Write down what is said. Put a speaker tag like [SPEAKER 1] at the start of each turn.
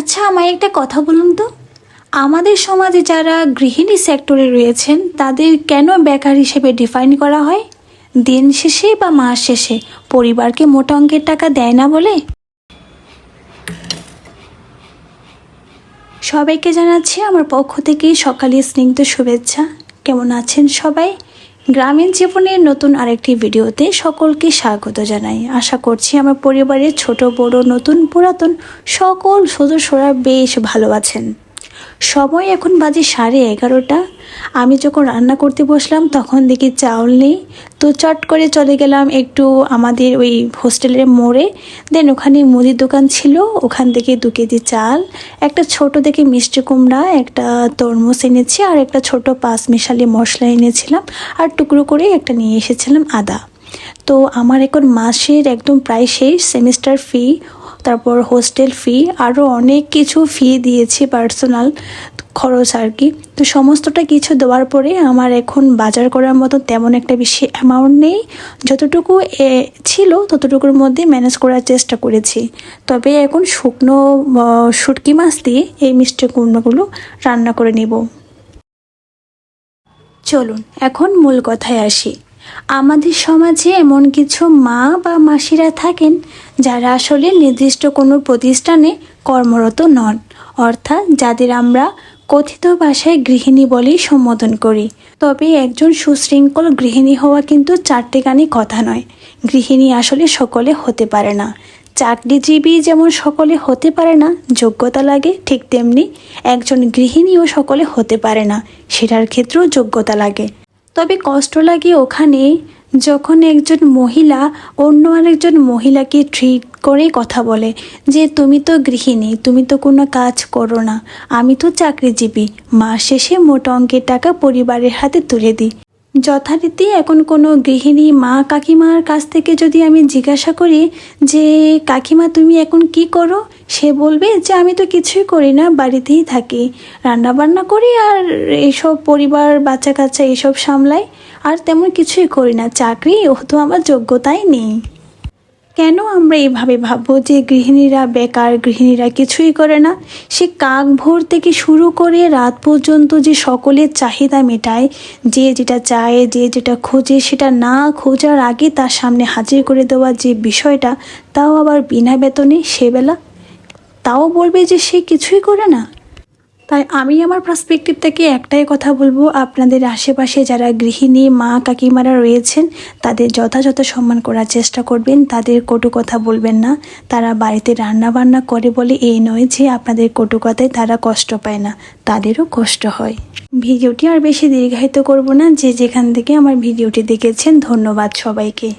[SPEAKER 1] আচ্ছা আমায় একটা কথা বলুন তো। আমাদের সমাজে যারা গৃহিণী সেক্টরে রয়েছেন, তাদের কেন বেকার হিসেবে ডিফাইন করা হয়? দিন শেষে বা মাস শেষে পরিবারকে মোটা অঙ্কের টাকা দেয় না বলে? সবাইকে জানাচ্ছি আমার পক্ষ থেকে সকালে স্নিগ্ধ শুভেচ্ছা। কেমন আছেন সবাই? গ্রামীণ জীবনের নতুন আরেকটি ভিডিওতে সকলকে স্বাগত জানাই। আশা করছি আমার পরিবারের ছোট, বড়, নতুন, পুরাতন সকল সদস্যরা বেশ ভালো আছেন। সময় এখন বাজে সাড়ে এগারোটা। আমি যখন রান্না করতে বসলাম, তখন দেখি চাউল নেই। তো চট করে চলে গেলাম একটু আমাদের ওই হোস্টেলের মোড়ে। দেন ওখানে মুদির দোকান ছিল, ওখান থেকে দু কেজি চাল, একটা ছোট দেখে মিষ্টি কুমড়া, একটা তরমুজ এনেছি, আর একটা ছোট পাঁচ মিশালি মশলা এনেছিলাম, আর টুকরো করে একটা নিয়ে এসেছিলাম আদা। তো আমার এখন মাসের একদম প্রায় শেষ, সেমিস্টার ফি তারপর হোস্টেল ফি আরও অনেক কিছু ফি দিয়েছি পার্সোনাল খরচ আর কি। তো সমস্তটা কিছু দেওয়ার পরে আমার এখন বাজার করার মতো তেমন একটা বেশি অ্যামাউন্ট নেই। যতটুকু এ, ছিল ততটুকুর মধ্যে ম্যানেজ করার চেষ্টা করেছি। তবে এখন শুকনো শুটকি মাছ দিয়ে এই মিষ্টি কুমড়োগুলো রান্না করে নিব। চলুন এখন মূল কথায় আসি। আমাদের সমাজে এমন কিছু মা বা মাসিরা থাকেন যারা আসলে নির্দিষ্ট কোনো প্রতিষ্ঠানে কর্মরত নন, অর্থাৎ যাদের আমরা কথিত ভাষায় গৃহিণী বলেই সম্বোধন করি। তবে একজন সুশৃঙ্খল গৃহিণী হওয়া কিন্তু চারটে চারটেখানি কথা নয়। গৃহিণী আসলে সকলে হতে পারে না। চাকরিজীবী যেমন সকলে হতে পারে না, যোগ্যতা লাগে, ঠিক তেমনি একজন গৃহিণীও সকলে হতে পারে না, সেটার ক্ষেত্রেও যোগ্যতা লাগে। তবে কষ্ট লাগে ওখানে যখন একজন মহিলা অন্য আরেকজন মহিলাকে ট্রিট করে কথা বলে যে, তুমি তো গৃহিণী, তুমি তো কোনো কাজ করো না, আমি তো চাকরিজীবী, মাস শেষে মোটা অঙ্কের টাকা পরিবারের হাতে তুলে দিই। যথারীতি এখন কোনো গৃহিণী মা কাকিমার কাছ থেকে যদি আমি জিজ্ঞাসা করি যে, কাকিমা, তুমি এখন কি করো? সে বলবে যে, আমি তো কিছুই করি না, বাড়িতেই থাকি। রান্না বান্না করি আর এইসব পরিবার বাচ্চা কাচ্চা এসব সামলাই। আর তেমন কিছুই করি না। চাকরি, ও তো আমার যোগ্যতাই নেই। কেন আমরা এইভাবে ভাববো যে গৃহিণীরা বেকার, গৃহিণীরা কিছুই করে না? সে কাক ভোর থেকে শুরু করে রাত পর্যন্ত যে সকলের চাহিদা মেটায়, যে যেটা চায়, যে যেটা খোঁজে, সেটা না খোঁজার আগে তার সামনে হাজির করে দেওয়ার যে বিষয়টা, তাও আবার বিনা বেতনে সেবেলা? তাও বলবে যে সে কিছুই করে না? তাই আমি আমার পার্সপেক্টিভ থেকে একটাই কথা বলব, আপনাদের আশেপাশে যারা গৃহিণী, মা, কাকিমারা রয়েছেন, তাদের যথাযথ সম্মান করার চেষ্টা করবেন, তাদের কটু কথা বলবেন না। তারা বাড়িতে রান্না বান্না করে বলে এই নয় যে আপনাদের কটু কথায় তারা কষ্ট পায় না, তাদেরও কষ্ট হয়। ভিডিওটি আর বেশি দীর্ঘায়িত করব না, যে যেখান থেকে আমার ভিডিওটি দেখেছেন, ধন্যবাদ সবাইকে।